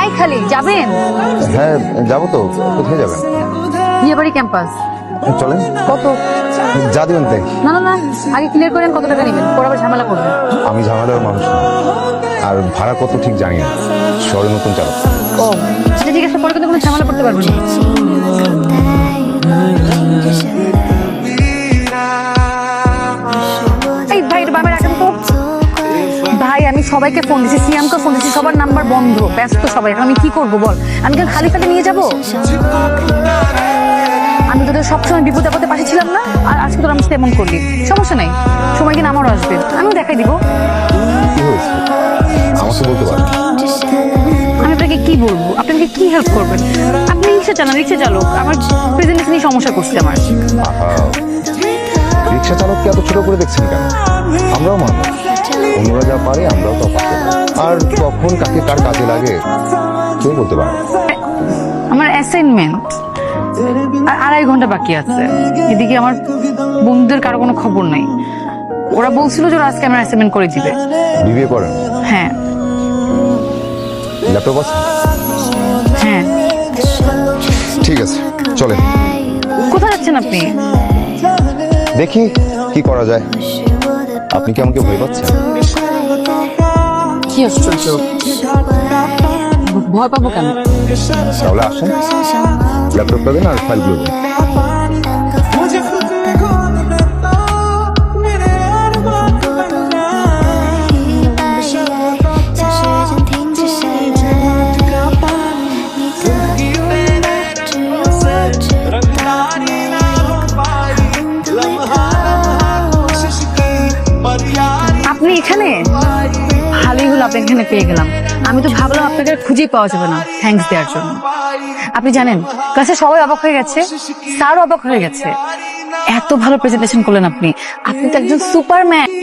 High খালি যাবেন? হ্যাঁ যাব তো কোথায় যাবেন? বিয়েবাড়ি ক্যাম্পাস। চলেন। কত? যা দিবেন তাই। না না না আগে ক্লিয়ার করেন কত টাকা নেবেন পরে আবার ঝামেলা করবেন। আমি ঝামেলার মানুষ না। আর ভাড়া কত ঠিক জানি না। শহরে নতুন চালক। ও সেটা ঠিক আছে পরে কিন্তু কোনো ঝামেলা করতে পারবেন না। এই ভাই সবাইকে ফোন দিচ্ছি সিয়ামকে ফোন দিচ্ছি সবার নাম্বার বন্ধ ব্যস্ত সবাই। এখন আমি কি করব বল? আমি কি খালি খালি নিয়ে যাব? আমি তোদের সবসময় বিপদ আপদে পাশে ছিলাম না আর আজকে তোর আমি তেমন করলি। সমস্যা নাই সময় দিন আমারও আসবে। আমিও দেখাই দিব। আমাকে বলতে পারেন আমি আপনাকে কি বলব? আপনাকে কি হেল্প করবেন আপনি রিক্সা চালান রিক্সা চালক। আমার প্রেজেন্টেশন নিয়ে সমস্যা করছে আমার। রিক্সা চালককে এত ছোট করে দেখছেন কেন? আমরাও মানুষ অন্যরা যা পারে আমরাও তা পারি আর কখন কাকে কার কাজে লাগে কেউ বলতে পারে আমার অ্যাসাইনমেন্ট আর আড়াই ঘণ্টা বাকি আছে। এদিকে আমার বন্ধুদের কারও কোনো খবর নাই। ওরা বলছিল যে আজকে আমার অ্যাসাইনমেন্ট করে দিবে। বিবিএ করেন হ্যাঁ। ল্যাপটপ আছে? হ্যাঁ। ঠিক আছে চলে কোথায় যাচ্ছেন আপনি? দেখি কি করা যায়। আপনি কি আমাকে ভয় পাচ্ছেন? কি আশ্চর্য ভয় পাবো কেন? তাহলে আসেন। ল্যাপটপটা দিন আর ফাইলগুলো এখানে? ভালোই হলো আপনি এখানে পেয়ে গেলাম। আমি তো ভাবলাম আপনাকে খুঁজেই পাওয়া যাবে না থ্যাংকস দেওয়ার জন্য। আপনি জানেন কাছে সবাই অবাক হয়ে গেছে, স্যারও অবাক হয়ে গেছে। এত ভালো প্রেজেন্টেশন করলেন আপনি। আপনি তো একজন সুপারম্যান